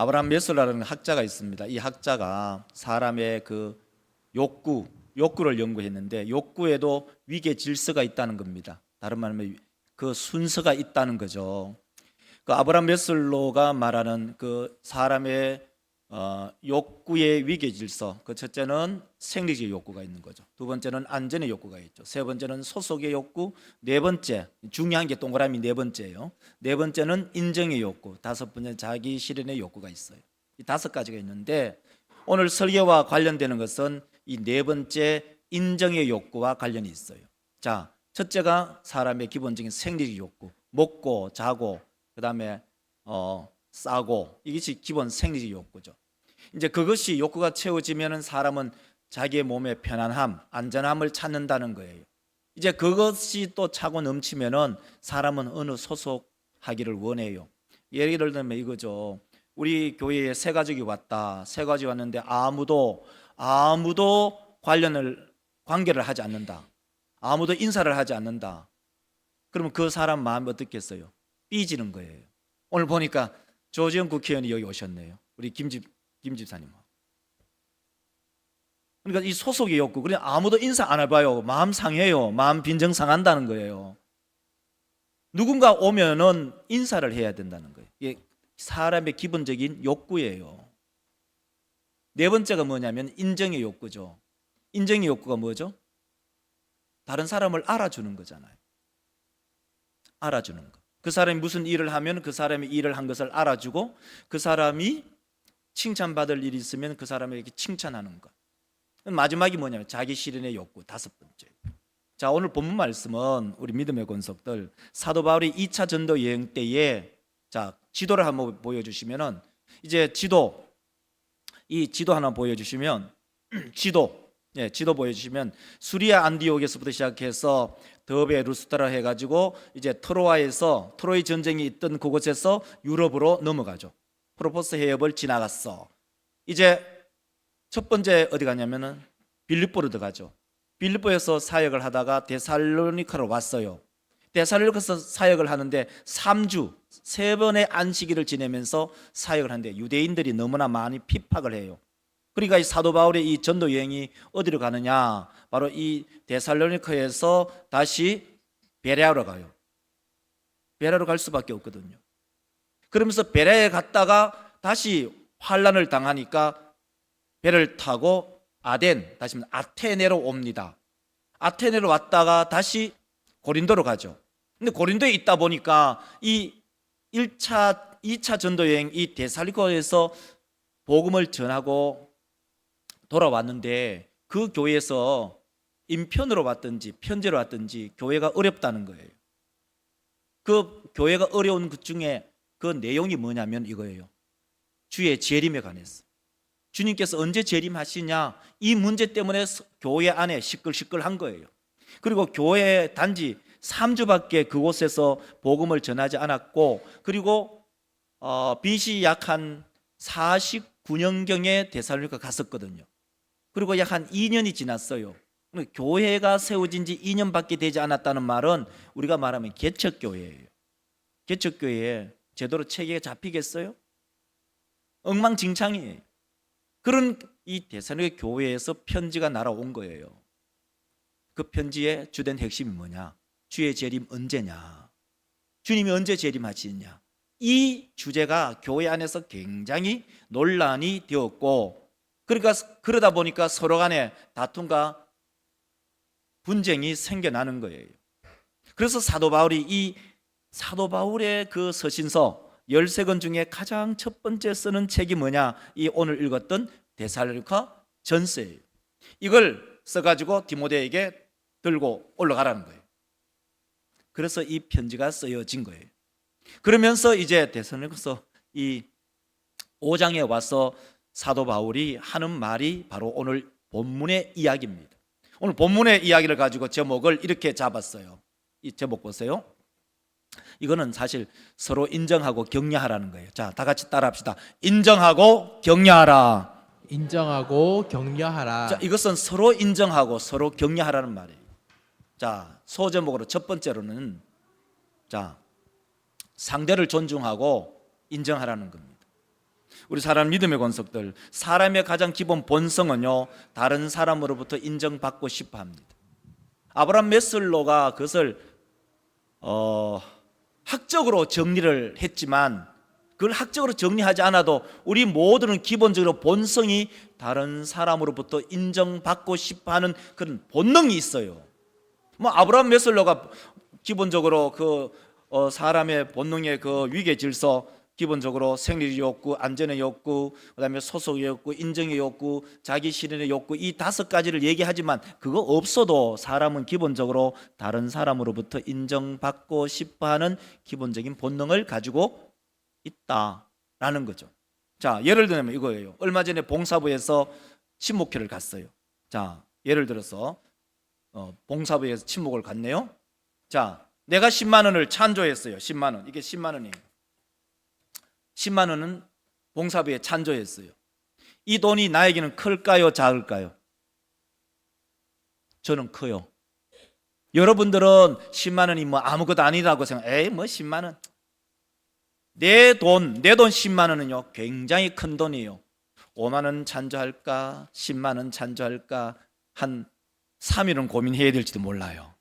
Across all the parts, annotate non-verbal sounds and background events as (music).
아브라함 메슬라라는 학자가 있습니다. 이 학자가 사람의 그 욕구, 욕구를 연구했는데 욕구에도 위계 질서가 있다는 겁니다. 다른 말하면 그 순서가 있다는 거죠. 그 아브라함 메슬로가 말하는 그 사람의 어, 욕구의 위계 질서. 그 첫째는 생리적 욕구가 있는 거죠. 두 번째는 안전의 욕구가 있죠. 세 번째는 소속의 욕구. 네 번째 중요한 게 동그라미 네 번째예요. 네 번째는 인정의 욕구. 다섯 번째 자기 실현의 욕구가 있어요. 이 다섯 가지가 있는데 오늘 설교와 관련되는 것은 이 네 번째 인정의 욕구와 관련이 있어요. 자, 첫째가 사람의 기본적인 생리적 욕구. 먹고 자고 그다음에 어 싸고 이것이 기본 생리적 욕구죠. 이제 그것이 욕구가 채워지면은 사람은 자기의 몸의 편안함, 안전함을 찾는다는 거예요. 이제 그것이 또 차고 넘치면은 사람은 어느 소속하기를 원해요. 예를 들면 이거죠. 우리 교회에 새 가족이 왔다. 새 가족이 왔는데 아무도 아무도 관련을 관계를 하지 않는다. 아무도 인사를 하지 않는다. 그러면 그 사람 마음이 어떻겠어요? 삐지는 거예요. 오늘 보니까 조지현 국회의원이 여기 오셨네요. 우리 김집 김 집사님. 그러니까 이 소속의 욕구. 그래 아무도 인사 안 해봐요. 마음 상해요. 마음 빈정 상한다는 거예요. 누군가 오면은 인사를 해야 된다는 거예요. 이게 사람의 기본적인 욕구예요. 네 번째가 뭐냐면 인정의 욕구죠. 인정의 욕구가 뭐죠? 다른 사람을 알아주는 거잖아요. 알아주는 거. 그 사람이 무슨 일을 하면 그 사람이 일을 한 것을 알아주고 그 사람이 칭찬받을 일이 있으면 그 사람에게 칭찬하는 것. 마지막이 뭐냐면 자기 실현의 욕구 다섯 번째. 자 오늘 본문 말씀은 우리 믿음의 권속들 사도 바울이 2차 전도 여행 때에 자 지도를 한번 보여 주시면은 이제 지도 이 지도 하나 보여 주시면 (clears throat) 지도 예 지도 보여 주시면 수리아 안디옥에서부터 시작해서 더베 루스트라 해 가지고 이제 트로아에서 트로이 전쟁이 있던 그곳에서 유럽으로 넘어가죠. 프로포스 해협을 지나갔어. 이제 첫 번째 어디 가냐면은 빌립보로 들어가죠. 빌립보에서 사역을 하다가 데살로니카로 왔어요. 데살로니카에서 사역을 하는데 3주 세 번의 안식일을 지내면서 사역을 하는데 유대인들이 너무나 많이 핍박을 해요. 그러니까 이 사도 바울의 이 전도 여행이 어디로 가느냐? 바로 이 데살로니카에서 다시 베레아로 가요. 베레아로 갈 수밖에 없거든요. 그러면서 베레아에 갔다가 다시 환란을 당하니까 배를 타고 아덴 다시 아테네로 옵니다. 아테네로 왔다가 다시 고린도로 가죠. 근데 고린도에 있다 보니까 이 1차, 2차 전도 여행 이 데살리코에서 복음을 전하고 돌아왔는데 그 교회에서 인편으로 왔든지 편지로 왔든지 교회가 어렵다는 거예요. 그 교회가 어려운 그 중에 그 내용이 뭐냐면 이거예요. 주의 재림에 관해서. 주님께서 언제 재림하시냐 이 문제 때문에 교회 안에 시끌시끌한 거예요. 그리고 교회 단지 3주밖에 그곳에서 복음을 전하지 않았고 그리고 어, BC 약 한 49년경에 데살로니가 갔었거든요. 그리고 약 한 2년이 지났어요. 그러니까 교회가 세워진 지 2년밖에 되지 않았다는 말은 우리가 말하면 개척교회예요. 개척교회에 제대로 체계가 잡히겠어요? 엉망진창이에요. 그런 이 대사로의 교회에서 편지가 날아온 거예요. 그 편지의 주된 핵심이 뭐냐? 주의 재림 언제냐? 주님이 언제 재림하시느냐? 이 주제가 교회 안에서 굉장히 논란이 되었고, 그러니까 그러다 보니까 서로 간에 다툼과 분쟁이 생겨나는 거예요. 그래서 사도 바울이 이 사도 바울의 그 서신서 13권 중에 가장 첫 번째 쓰는 책이 뭐냐? 이 오늘 읽었던 데살로니가 전서예요. 이걸 써가지고 디모데에게 들고 올라가라는 거예요. 그래서 이 편지가 쓰여진 거예요. 그러면서 이제 데살로니가서 이 5장에 와서 사도 바울이 하는 말이 바로 오늘 본문의 이야기입니다. 오늘 본문의 이야기를 가지고 제목을 이렇게 잡았어요. 이 제목 보세요. 이거는 사실 서로 인정하고 격려하라는 거예요. 자, 다 같이 따라합시다. 인정하고 격려하라. 인정하고 격려하라. 자, 이것은 서로 인정하고 서로 격려하라는 말이에요. 자, 소제목으로 첫 번째로는 자, 상대를 존중하고 인정하라는 겁니다. 우리 사람 믿음의 권속들 사람의 가장 기본 본성은요 다른 사람으로부터 인정받고 싶어 합니다. 아브라함 메슬로가 그것을 어, 학적으로 정리를 했지만 그걸 학적으로 정리하지 않아도 우리 모두는 기본적으로 본성이 다른 사람으로부터 인정받고 싶어 하는 그런 본능이 있어요. 뭐 아브라함 메슬로가 기본적으로 그 어, 사람의 본능의 그 위계 질서 기본적으로 생리의 욕구, 안전의 욕구, 그다음에 소속의 욕구, 인정의 욕구, 자기 실현의 욕구 이 다섯 가지를 얘기하지만 그거 없어도 사람은 기본적으로 다른 사람으로부터 인정받고 싶어하는 기본적인 본능을 가지고 있다라는 거죠. 자, 예를 들면 이거예요. 얼마 전에 봉사부에서 친목회를 갔어요. 자, 예를 들어서 어, 봉사부에서 친목을 갔네요. 자, 내가 10만 원을 찬조했어요. 10만 원. 이게 10만 원이에요. 10만 원은 봉사부에 찬조했어요. 이 돈이 나에게는 클까요, 작을까요? 저는 커요. 여러분들은 10만 원이 뭐 아무것도 아니라고 생각. 에이, 뭐 10만 원. 내 돈, 내 돈 10만 원은요. 굉장히 큰 돈이에요. 5만 원 찬조할까? 10만 원 찬조할까? 한 3일은 고민해야 될지도 몰라요.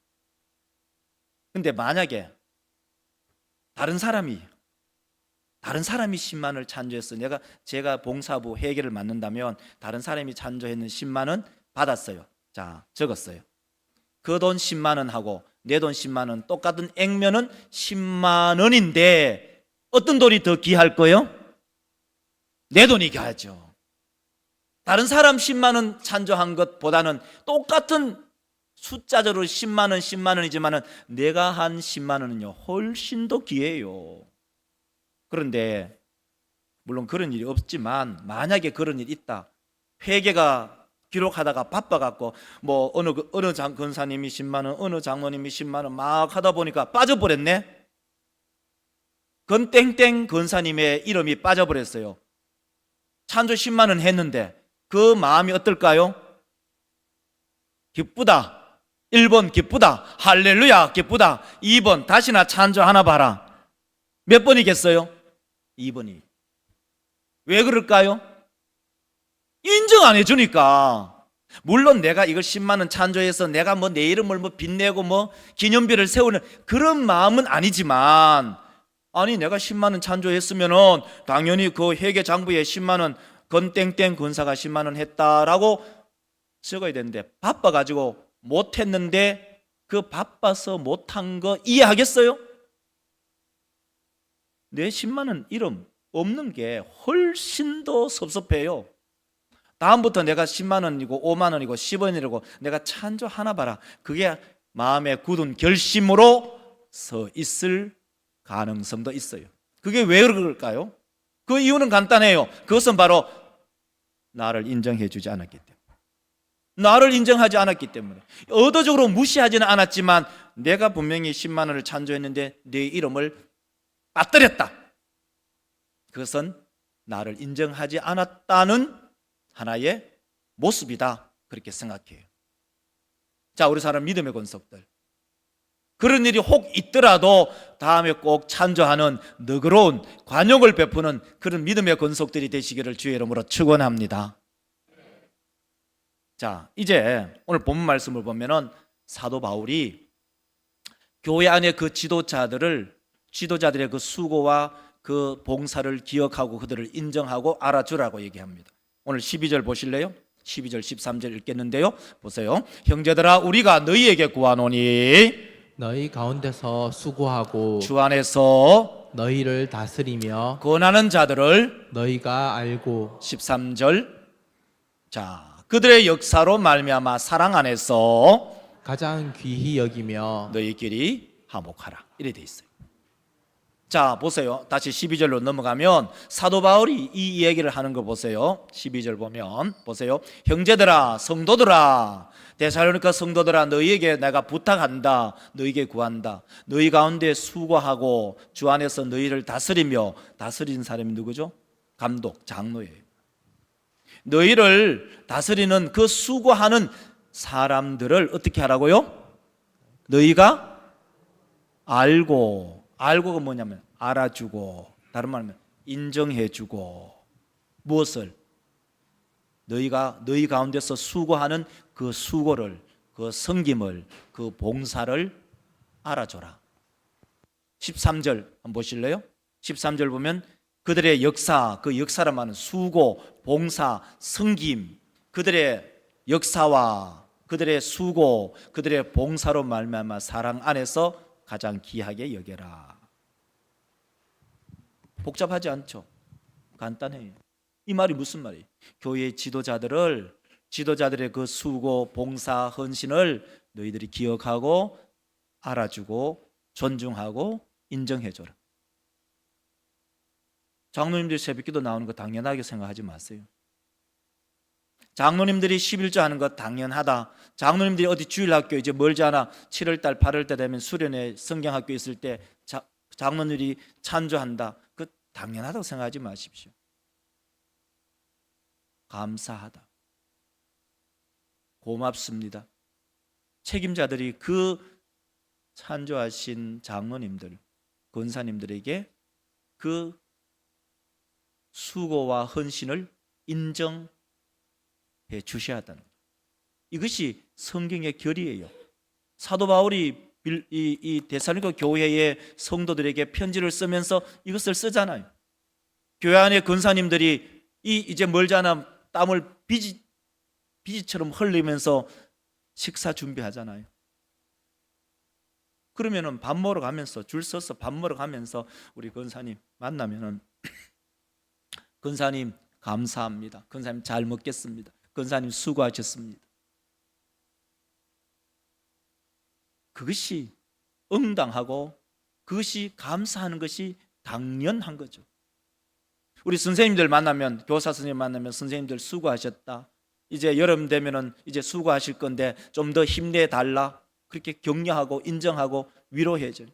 근데 만약에 다른 사람이 다른 사람이 10만 원을 찬조했어. 내가 제가 봉사부 회계를 맡는다면 다른 사람이 찬조했는 10만 원 받았어요. 자, 적었어요. 그 돈 10만 원 하고 내 돈 10만 원 똑같은 액면은 10만 원인데 어떤 돈이 더 귀할 거예요? 내 돈이 귀하죠. 다른 사람 10만 원 찬조한 것보다는 똑같은 숫자적으로 10만 원, 10만 원이지만은 내가 한 10만 원은요 훨씬 더 귀해요. 그런데 물론 그런 일이 없지만 만약에 그런 일이 있다. 회계가 기록하다가 바빠갖고 뭐 어느 그- 어느 장 권사님이 10만 원, 어느 장로님이 10만 원 막 하다 보니까 빠져버렸네. 건 땡땡 권사님의 이름이 빠져버렸어요. 찬조 10만 원 했는데 그 마음이 어떨까요? 기쁘다. 1번 기쁘다. 할렐루야 기쁘다. 2번 다시나 찬조 하나 봐라. 몇 번이겠어요? 2번이. 왜 그럴까요? 인정 안 해주니까. 물론 내가 이걸 10만 원 찬조해서 내가 뭐 내 이름을 뭐 빚내고 뭐 기념비를 세우는 그런 마음은 아니지만 아니 내가 10만 원 찬조했으면은 당연히 그 회계 장부에 10만 원 건땡땡 권사가 10만 원 했다라고 적어야 되는데 바빠 가지고 못 했는데 그 바빠서 못한 거 이해하겠어요? 내 10만 원 이름 없는 게 훨씬 더 섭섭해요. 다음부터 내가 10만 원이고 5만 원이고 10원이라고 내가 찬조 하나 봐라. 그게 마음에 굳은 결심으로 서 있을 가능성도 있어요. 그게 왜 그럴까요? 그 이유는 간단해요. 그것은 바로 나를 인정해 주지 않았기 때문에. 나를 인정하지 않았기 때문에. 의도적으로 무시하지는 않았지만 내가 분명히 10만 원을 찬조했는데 내 이름을 빠뜨렸다. 그것은 나를 인정하지 않았다는 하나의 모습이다. 그렇게 생각해요. 자, 우리 사람 믿음의 권속들. 그런 일이 혹 있더라도 다음에 꼭 찬조하는 너그러운 관용을 베푸는 그런 믿음의 권속들이 되시기를 주의 이름으로 축원합니다. 자, 이제 오늘 본문 말씀을 보면은 사도 바울이 교회 안에 그 지도자들을 지도자들의 그 수고와 그 봉사를 기억하고 그들을 인정하고 알아주라고 얘기합니다. 오늘 12절 보실래요? 12절 13절 읽겠는데요. 보세요. 형제들아 우리가 너희에게 구하노니 너희 가운데서 수고하고 주 안에서 너희를 다스리며 권하는 자들을 너희가 알고 13절 자 그들의 역사로 말미암아 사랑 안에서 가장 귀히 여기며 너희끼리 화목하라 이래 돼 있어요. 자 보세요. 다시 12절로 넘어가면 사도 바울이 이 얘기를 하는 거 보세요. 12절 보면 보세요. 형제들아 성도들아 데살로니가 성도들아 너희에게 내가 부탁한다. 너희에게 구한다. 너희 가운데 수고하고 주 안에서 너희를 다스리며 다스리는 사람이 누구죠? 감독 장로예요. 너희를 다스리는 그 수고하는 사람들을 어떻게 하라고요? 너희가 알고 알고가 뭐냐면 알아주고 다른 말하면 인정해주고 무엇을 너희가 너희 가운데서 수고하는 그 수고를 그 섬김을 그 봉사를 알아줘라. 13절 한번 보실래요? 13절 보면 그들의 역사, 그 역사를 말하는 수고, 봉사, 섬김, 그들의 역사와 그들의 수고, 그들의 봉사로 말미암아 사랑 안에서 가장 귀하게 여겨라. 복잡하지 않죠? 간단해요. 이 말이 무슨 말이에요? 교회 지도자들을 지도자들의 그 수고, 봉사, 헌신을 너희들이 기억하고 알아주고 존중하고 인정해 줘라. 장로님들이 새벽기도 나오는 거 당연하게 생각하지 마세요. 장로님들이 11조 하는 거 당연하다. 장로님들이 어디 주일학교 이제 멀지 않아 7월달 8월달 되면 수련회 성경학교 있을 때 자, 장로들이 찬조한다. 그 당연하다고 생각하지 마십시오. 감사하다. 고맙습니다. 책임자들이 그 찬조하신 장로님들, 권사님들에게 그 수고와 헌신을 인정해 주셔야 한다는 거예요. 이것이 성경의 결이에요. 사도 바울이 빌- 이, 이 데살로니가 교회의 성도들에게 편지를 쓰면서 이것을 쓰잖아요. 교회 안에 권사님들이 이 이제 멀지 않아 땀을 비지 비지처럼 흘리면서 식사 준비하잖아요. 그러면은 밥 먹으러 가면서 줄 서서 밥 먹으러 가면서 우리 권사님 만나면은 (coughs) 권사님 감사합니다. 권사님 잘 먹겠습니다. 권사님 수고하셨습니다. 그것이 응당하고 그것이 감사하는 것이 당연한 거죠. 우리 선생님들 만나면 교사 선생님 만나면 선생님들 수고하셨다. 이제 여름 되면은 이제 수고하실 건데 좀 더 힘내 달라. 그렇게 격려하고 인정하고 위로해 줘요.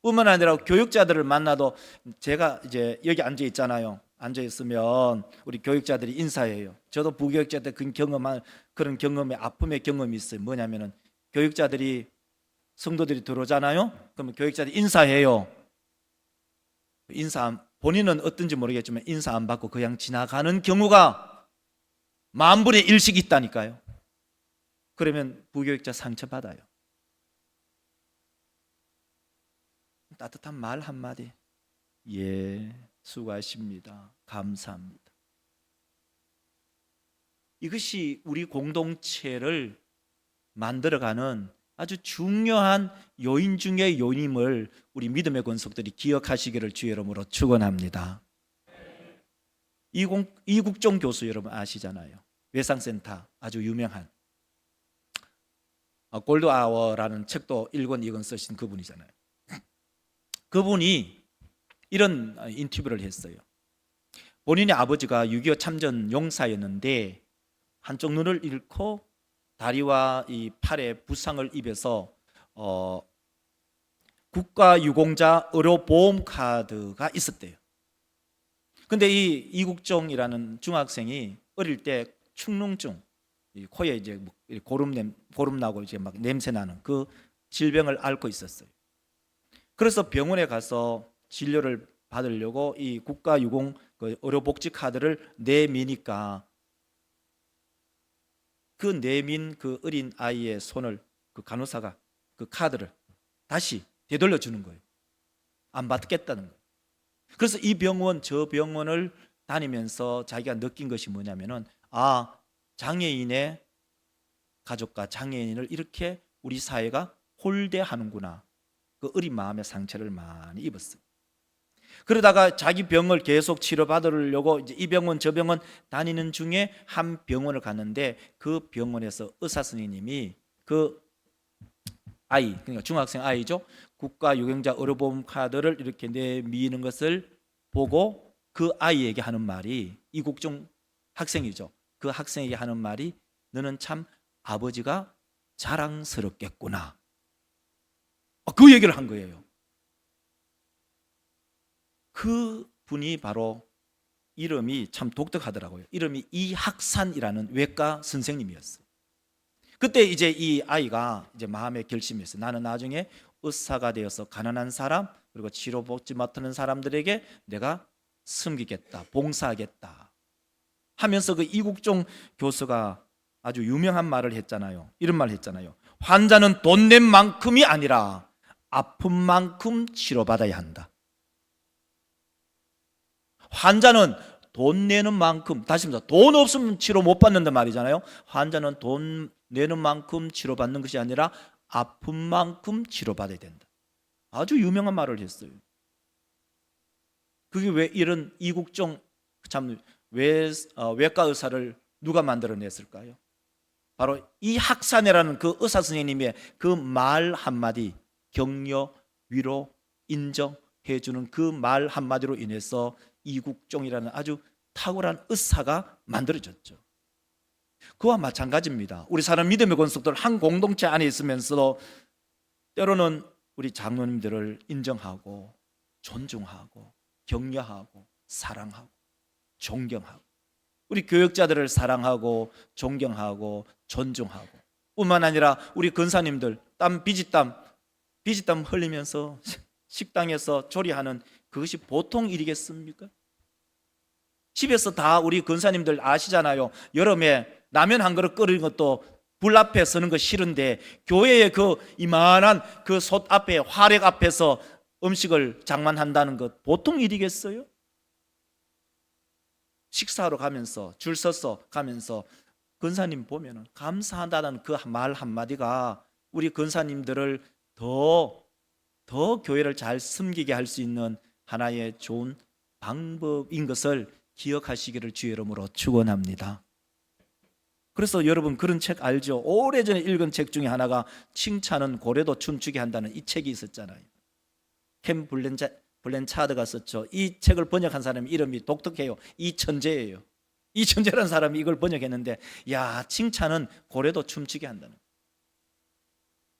뿐만 아니라 교육자들을 만나도 제가 이제 여기 앉아 있잖아요. 앉아 있으면 우리 교육자들이 인사해요. 저도 부교육자 때그 경험한 그런 경험의 아픔의 경험이 있어요. 뭐냐면은 교육자들이 성도들이 들어오잖아요. 그러면 교육자들이 인사해요. 인사 안- 본인은 어떤지 모르겠지만 인사 안 받고 그냥 지나가는 경우가 만분의 일씩 있다니까요. 그러면 부교육자 상처받아요. 따뜻한 말 한마디. 예, 수고하십니다. 감사합니다. 이것이 우리 공동체를 만들어가는 아주 중요한 요인 중의 요인임을 우리 믿음의 권속들이 기억하시기를 주의 이름으로 축원합니다. 이국종 교수 여러분 아시잖아요. 외상센터 아주 유명한 어, 골드아워라는 책도 일권 이권 쓰신 그분이잖아요. 그분이 이런 어, 인터뷰를 했어요. 본인의 아버지가 6.25 참전 용사였는데 한쪽 눈을 잃고 다리와 이 팔에 부상을 입어서 어, 국가 유공자 의료 보험 카드가 있었대요. 근데 이 이국종이라는 중학생이 어릴 때 축농증, 이 코에 이제 뭐 고름 냄 고름 나고 이제 막 냄새 나는 그 질병을 앓고 있었어요. 그래서 병원에 가서 진료를 받으려고 이 국가 유공 그 의료복지 카드를 내미니까 그 내민 그 어린 아이의 손을 그 간호사가 그 카드를 다시 되돌려 주는 거예요. 안 받겠다는 거예요. 그래서 이 병원 저 병원을 다니면서 자기가 느낀 것이 뭐냐면은 아 장애인의 가족과 장애인을 이렇게 우리 사회가 홀대하는구나. 그 어린 마음의 상처를 많이 입었어요. 그러다가 자기 병을 계속 치료받으려고 이 병원 저 병원 다니는 중에 한 병원을 갔는데 그 병원에서 의사 선생님이 그 아이 그러니까 중학생 아이죠. 국가 유경자 의료보험 카드를 이렇게 내미는 것을 보고 그 아이에게 하는 말이 이국종 학생이죠. 그 학생에게 하는 말이 너는 참 아버지가 자랑스럽겠구나. 어, 그 얘기를 한 거예요. 그 분이 바로 이름이 참 독특하더라고요. 이름이 이학산이라는 외과 선생님이었어요. 그때 이제 이 아이가 이제 마음에 결심했어요. 나는 나중에 의사가 되어서 가난한 사람 그리고 치료복지 맡는 사람들에게 내가 섬기겠다, 봉사하겠다 하면서 그 이국종 교수가 아주 유명한 말을 했잖아요. 이런 말 했잖아요. 환자는 돈 낸 만큼이 아니라 아픈 만큼 치료받아야 한다. 환자는 돈 내는 만큼 다시 말해서 돈 없으면 치료 못 받는단 말이잖아요. 환자는 돈 내는 만큼 치료받는 것이 아니라 아픈 만큼 치료받아야 된다. 아주 유명한 말을 했어요. 그게 왜 이런 이국종 참 외, 어, 외과 의사를 누가 만들어냈을까요? 바로 이 학산이라는 그 의사 선생님의 그 말 한마디 격려, 위로, 인정해 주는 그 말 한마디로 인해서 이국종이라는 아주 탁월한 의사가 만들어졌죠. 그와 마찬가지입니다. 우리 사람 믿음의 권속들 한 공동체 안에 있으면서도 때로는 우리 장로님들을 인정하고 존중하고 격려하고 사랑하고 존경하고 우리 교역자들을 사랑하고 존경하고 존중하고 뿐만 아니라 우리 근사님들 땀 비지땀 비지땀 흘리면서 (laughs) 식당에서 조리하는 그것이 보통 일이겠습니까? 집에서 다 우리 근사님들 아시잖아요. 여름에 라면 한 그릇 끓이는 것도 불 앞에 서는 거 싫은데 교회의 그 이만한 그 솥 앞에 화력 앞에서 음식을 장만한다는 것 보통 일이겠어요? 식사하러 가면서 줄 서서 가면서 근사님 보면은 감사하다는 그 말 한마디가 우리 근사님들을 더, 더 교회를 잘 섬기게 할 수 있는 하나의 좋은 방법인 것을 기억하시기를 주의 이름으로 축원합니다. 그래서 여러분 그런 책 알죠? 오래전에 읽은 책 중에 하나가 칭찬은 고래도 춤추게 한다는 이 책이 있었잖아요. 캠 블렌자, 블렌차드가 썼죠. 이 책을 번역한 사람 이름이 독특해요. 이천재예요. 이천재라는 사람이 이걸 번역했는데 야 칭찬은 고래도 춤추게 한다는.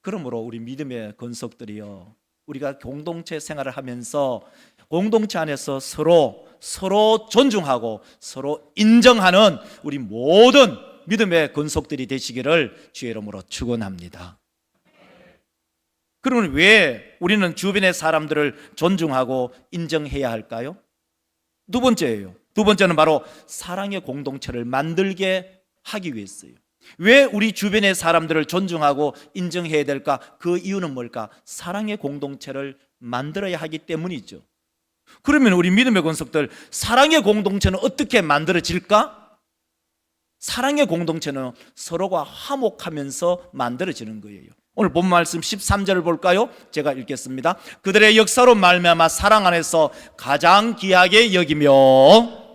그러므로 우리 믿음의 건석들이요. 우리가 공동체 생활을 하면서 공동체 안에서 서로 서로 존중하고 서로 인정하는 우리 모든 믿음의 건속들이 되시기를 주의 이름으로 축원합니다. 그러면 왜 우리는 주변의 사람들을 존중하고 인정해야 할까요? 두 번째예요. 두 번째는 바로 사랑의 공동체를 만들게 하기 위해서요. 왜 우리 주변의 사람들을 존중하고 인정해야 될까? 그 이유는 뭘까? 사랑의 공동체를 만들어야 하기 때문이죠. 그러면 우리 믿음의 권속들 사랑의 공동체는 어떻게 만들어질까? 사랑의 공동체는 서로가 화목하면서 만들어지는 거예요. 오늘 본 말씀 13절을 볼까요? 제가 읽겠습니다. 그들의 역사로 말미암아 사랑 안에서 가장 귀하게 여기며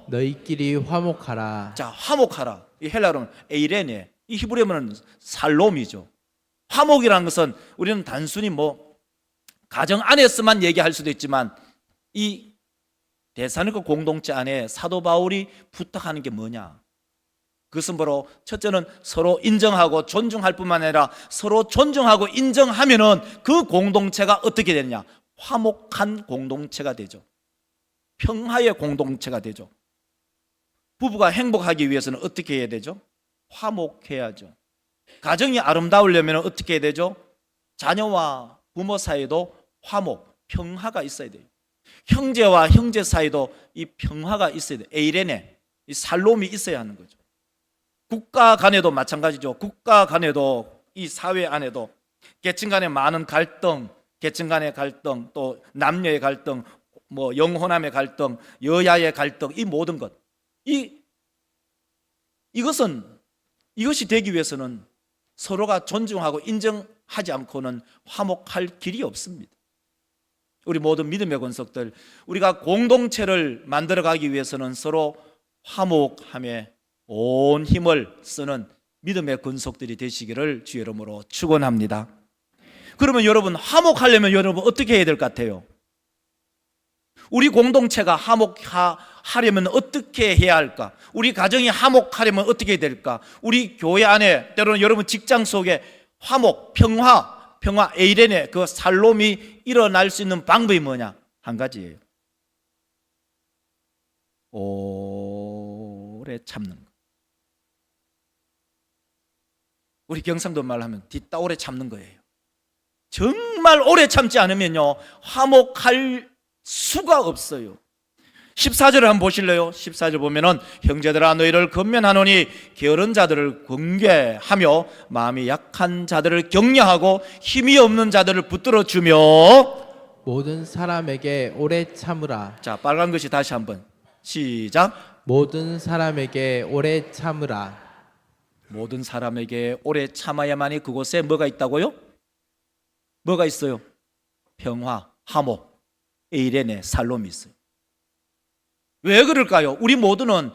너희끼리 화목하라. 자, 화목하라. 이 헬라어는 에이레네. 이 히브리어는 살롬이죠. 화목이라는 것은 우리는 단순히 뭐 가정 안에서만 얘기할 수도 있지만 이 대사니까 공동체 안에 사도 바울이 부탁하는 게 뭐냐? 그것은 바로 첫째는 서로 인정하고 존중할 뿐만 아니라 서로 존중하고 인정하면은 그 공동체가 어떻게 되느냐? 화목한 공동체가 되죠. 평화의 공동체가 되죠. 부부가 행복하기 위해서는 어떻게 해야 되죠? 화목해야죠. 가정이 아름다우려면 어떻게 해야 되죠? 자녀와 부모 사이도 화목, 평화가 있어야 돼요. 형제와 형제 사이도 이 평화가 있어야 돼요. 에이레네, 이 살롬이 있어야 하는 거죠. 국가 간에도 마찬가지죠. 국가 간에도 이 사회 안에도 계층 간의 많은 갈등, 계층 간의 갈등, 또 남녀의 갈등, 뭐 영혼함의 갈등, 여야의 갈등, 이 모든 것. 이 이것은 이것이 되기 위해서는 서로가 존중하고 인정하지 않고는 화목할 길이 없습니다. 우리 모든 믿음의 권석들, 우리가 공동체를 만들어 가기 위해서는 서로 화목함에 온 힘을 쓰는 믿음의 근속들이 되시기를 주의 이름으로 축원합니다. 그러면 여러분 화목하려면 여러분 어떻게 해야 될 것 같아요? 우리 공동체가 화목하려면 어떻게 해야 할까? 우리 가정이 화목하려면 어떻게 해야 될까? 우리 교회 안에 때로는 여러분 직장 속에 화목, 평화, 평화 에이렌의 그 살롬이 일어날 수 있는 방법이 뭐냐? 한 가지예요. 오래 참는 거. 우리 경상도 말로 하면 뒷따 오래 참는 거예요. 정말 오래 참지 않으면요 화목할 수가 없어요. 14절을 한번 보실래요? 14절 보면은 형제들아 너희를 건면하노니 게으른 자들을 공개하며 마음이 약한 자들을 격려하고 힘이 없는 자들을 붙들어 주며 모든 사람에게 오래 참으라. 자 빨간 것이 다시 한번 시작 모든 사람에게 오래 참으라. 모든 사람에게 오래 참아야만이 그곳에 뭐가 있다고요? 뭐가 있어요? 평화, 화목, 에이레네, 살롬이 있어요. 왜 그럴까요? 우리 모두는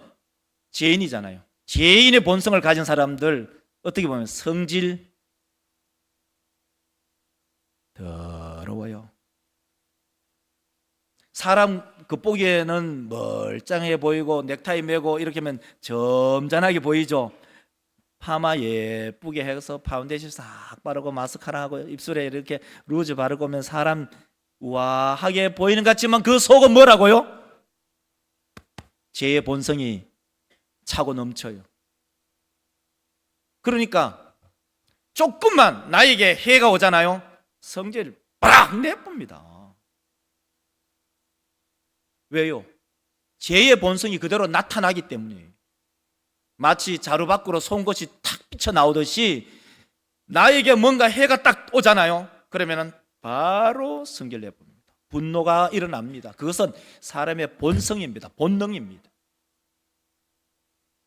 죄인이잖아요. 죄인의 본성을 가진 사람들 어떻게 보면 성질 더러워요. 사람 겉보기에는 멀쩡해 보이고 넥타이 매고 이렇게 하면 점잖하게 보이죠. 파마 예쁘게 해서 파운데이션 싹 바르고 마스카라 하고 입술에 이렇게 루즈 바르고 오면 사람 우아하게 보이는 것 같지만 그 속은 뭐라고요? 죄의 본성이 차고 넘쳐요. 그러니까 조금만 나에게 해가 오잖아요. 성질을 빡 내쁩니다. 왜요? 죄의 본성이 그대로 나타나기 때문이에요. 마치 자루 밖으로 송곳이 탁 비쳐 나오듯이 나에게 뭔가 해가 딱 오잖아요. 그러면은 바로 성질 내봅니다. 분노가 일어납니다. 그것은 사람의 본성입니다. 본능입니다.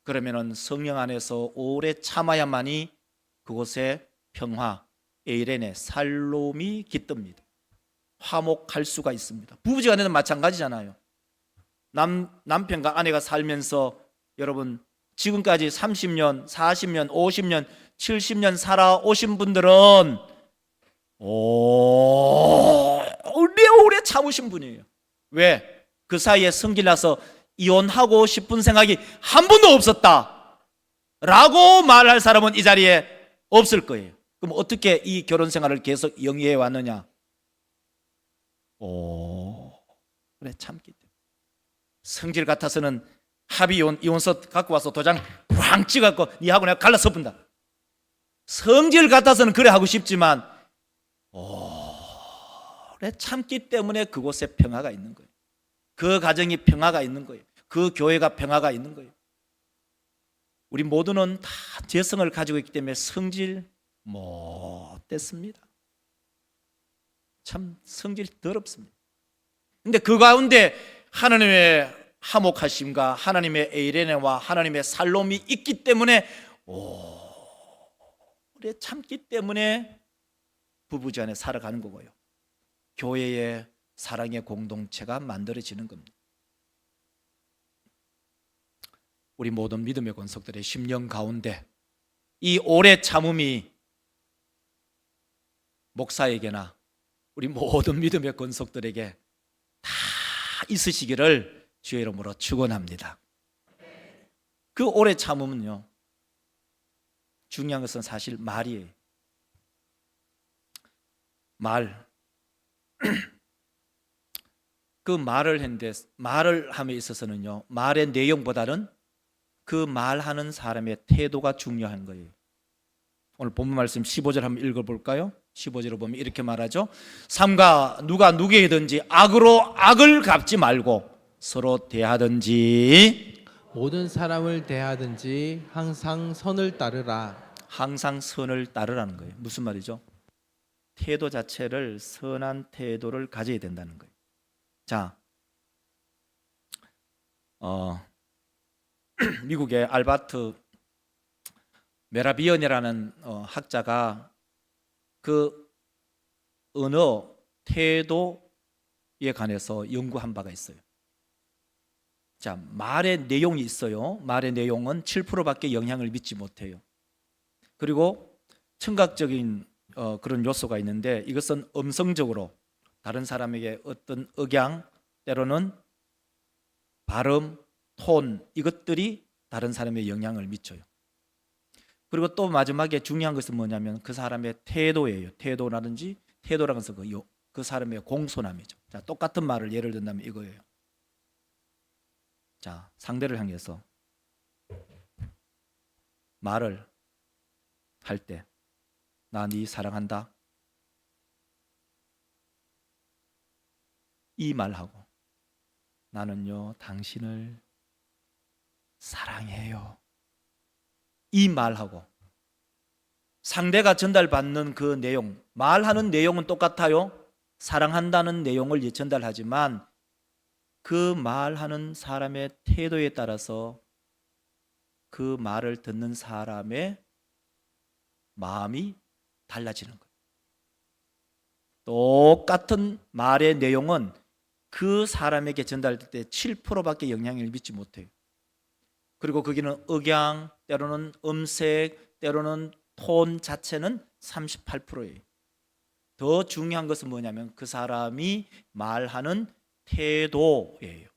그러면은 성령 안에서 오래 참아야만이 그곳에 평화, 에이렌의 살롬이 깃듭니다. 화목할 수가 있습니다. 부부지간에는 마찬가지잖아요. 남 남편과 아내가 살면서 여러분 지금까지 30년, 40년, 50년, 70년 살아오신 분들은 오 래 오래 참으신 분이에요. 왜? 그 사이에 성질 나서 이혼하고 싶은 생각이 한 번도 없었다. 라고 말할 사람은 이 자리에 없을 거예요. 그럼 어떻게 이 결혼 생활을 계속 영위해 왔느냐? 오, 그래 참기 때문에. 성질 같아서는 합의 이혼, 이혼서 갖고 와서 도장 꽝 찍어갖고 니하고 내가 갈라서 분다. 성질 같아서는 그래 하고 싶지만 오 래 참기 때문에 그곳에 평화가 있는 거예요. 그 가정이 평화가 있는 거예요. 그 교회가 평화가 있는 거예요. 우리 모두는 다 재성을 가지고 있기 때문에 성질 못됐습니다. 참 성질 더럽습니다. 근데 그 가운데 하나님의 화목하심과 하나님의 에이레네와 하나님의 살롬이 있기 때문에 오래 참기 때문에 부부지 안에 살아가는 거고요. 교회의 사랑의 공동체가 만들어지는 겁니다. 우리 모든 믿음의 권속들의 심령 가운데 이 오래 참음이 목사에게나 우리 모든 믿음의 권속들에게 다 있으시기를 주의 이름으로 축원합니다. 그 오래 참음은요. 중요한 것은 사실 말이에요. 말. (clears throat) 그 말을 했는데 말을 함에 있어서는요. 말의 내용보다는 그 말하는 사람의 태도가 중요한 거예요. 오늘 본문 말씀 15절 한번 읽어 볼까요? 15절을 보면 이렇게 말하죠. 삼가 누가 누구에든지 악으로 악을 갚지 말고 서로 대하든지 모든 사람을 대하든지 항상 선을 따르라. 항상 선을 따르라는 거예요. 무슨 말이죠? 태도 자체를 선한 태도를 가져야 된다는 거예요. 자, 어, (clears throat) 미국의 알바트 메라비언이라는 어, 학자가 그 언어 태도에 관해서 연구한 바가 있어요. 자, 말의 내용이 있어요. 말의 내용은 7%밖에 영향을 믿지 못해요. 그리고 청각적인 어, 그런 요소가 있는데 이것은 음성적으로 다른 사람에게 어떤 억양 때로는 발음, 톤 이것들이 다른 사람의 영향을 미쳐요. 그리고 또 마지막에 중요한 것은 뭐냐면 그 사람의 태도예요. 태도라든지 태도라는 것은 그, 요- 그 사람의 공손함이죠. 자, 똑같은 말을 예를 든다면 이거예요. 자, 상대를 향해서 말을 할 때 나 네 사랑한다. 이 말하고 나는요 당신을 사랑해요. 이 말하고 상대가 전달받는 그 내용, 말하는 내용은 똑같아요. 사랑한다는 내용을 전달하지만 그 말하는 사람의 태도에 따라서 그 말을 듣는 사람의 마음이 달라지는 거예요. 똑같은 말의 내용은 그 사람에게 전달될 때 7%밖에 영향을 미치 못해요. 그리고 거기는 억양, 때로는 음색, 때로는 톤 자체는 38%예요. 더 중요한 것은 뭐냐면 그 사람이 말하는 태도예요.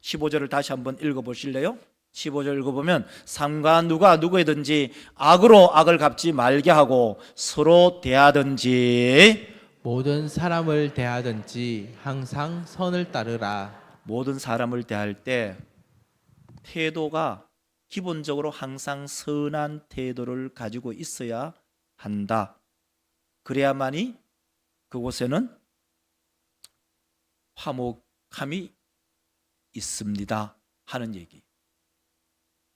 15절을 다시 한번 읽어 보실래요? 15절 읽어보면 삼가 누가 누구에든지 악으로 악을 갚지 말게 하고 서로 대하든지 모든 사람을 대하든지 항상 선을 따르라. 모든 사람을 대할 때 태도가 기본적으로 항상 선한 태도를 가지고 있어야 한다. 그래야만이 그곳에는 화목함이 있습니다. 하는 얘기.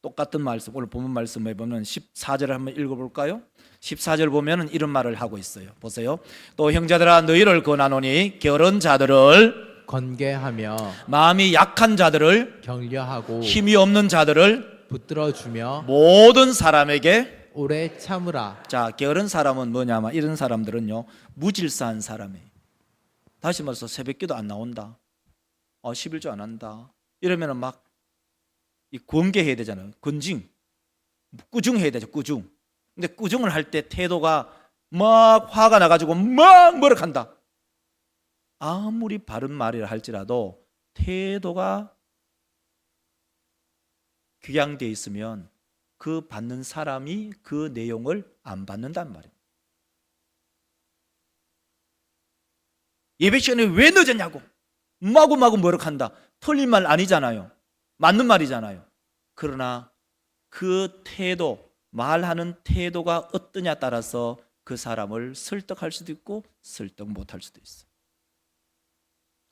똑같은 말씀, 오늘 본문 말씀에 보면 14절을 한번 읽어 볼까요? 14절 보면은 이런 말을 하고 있어요. 보세요. 또 형제들아 너희를 권하노니 게으른 자들을 건개하며 마음이 약한 자들을 격려하고 힘이 없는 자들을 붙들어 주며 모든 사람에게 오래 참으라. 자 게으른 사람은 뭐냐면 이런 사람들은요 무질서한 사람이에요. 다시 말해서 새벽기도 안 나온다. 어 11조 안 한다. 이러면은 막 이 권계해야 되잖아요. 건징 꾸중해야 되죠. 꾸중. 근데 꾸중을 할 때 태도가 막 화가 나가지고 막 뭐라 한다. 아무리 바른 말이라 할지라도 태도가 귀양돼 있으면 그 받는 사람이 그 내용을 안 받는단 말이에요. 예배 시간에 왜 늦었냐고 마구마구 뭐락한다. 틀린 말 아니잖아요. 맞는 말이잖아요. 그러나 그 태도, 말하는 태도가 어떠냐 따라서 그 사람을 설득할 수도 있고 설득 못할 수도 있어.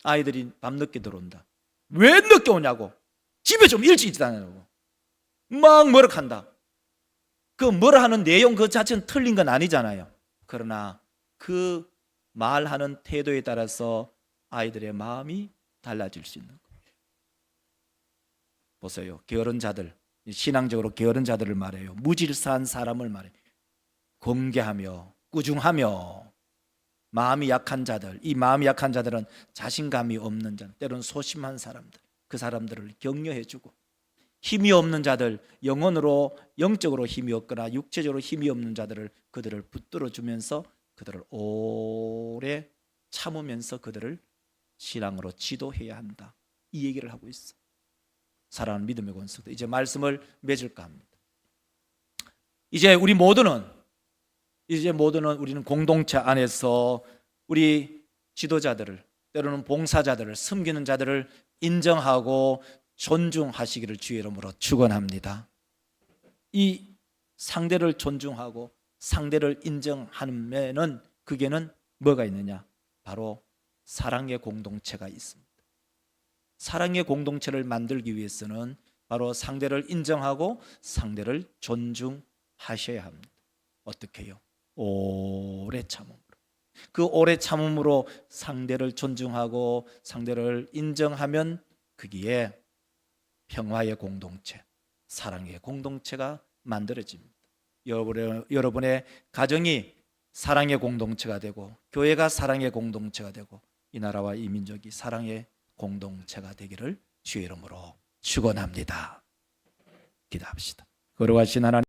아이들이 밤늦게 들어온다. 왜 늦게 오냐고. 집에 좀 일찍 있다냐고. 막 뭐라 한다. 그 뭐라 하는 내용 그 자체는 틀린 건 아니잖아요. 그러나 그 말하는 태도에 따라서 아이들의 마음이 달라질 수 있는 거예요. 보세요. 게으른 자들, 신앙적으로 게으른 자들을 말해요. 무질서한 사람을 말해요. 공개하며 꾸중하며 마음이 약한 자들, 이 마음이 약한 자들은 자신감이 없는 자, 때로는 소심한 사람들, 그 사람들을 격려해주고 힘이 없는 자들, 영혼으로 영적으로 힘이 없거나 육체적으로 힘이 없는 자들을 그들을 붙들어 주면서 그들을 오래 참으면서 그들을 신앙으로 지도해야 한다. 이 얘기를 하고 있어. 사랑하는 믿음의 권속도 이제 말씀을 맺을까 합니다. 이제 우리 모두는 이제 모두는 우리는 공동체 안에서 우리 지도자들을 때로는 봉사자들을 섬기는 자들을 인정하고 존중하시기를 주의 이름으로 축원합니다. 이 상대를 존중하고 상대를 인정하면은 그게는 뭐가 있느냐? 바로 사랑의 공동체가 있습니다. 사랑의 공동체를 만들기 위해서는 바로 상대를 인정하고 상대를 존중하셔야 합니다. 어떻게요? 오래 참음으로. 그 오래 참음으로 상대를 존중하고 상대를 인정하면 거기에 평화의 공동체, 사랑의 공동체가 만들어집니다. 여러분의, 여러분의 가정이 사랑의 공동체가 되고 교회가 사랑의 공동체가 되고 이 나라와 이 민족이 사랑의 공동체가 되기를 주의 이름으로 축원합니다. 기도합시다. 거룩하신 하나님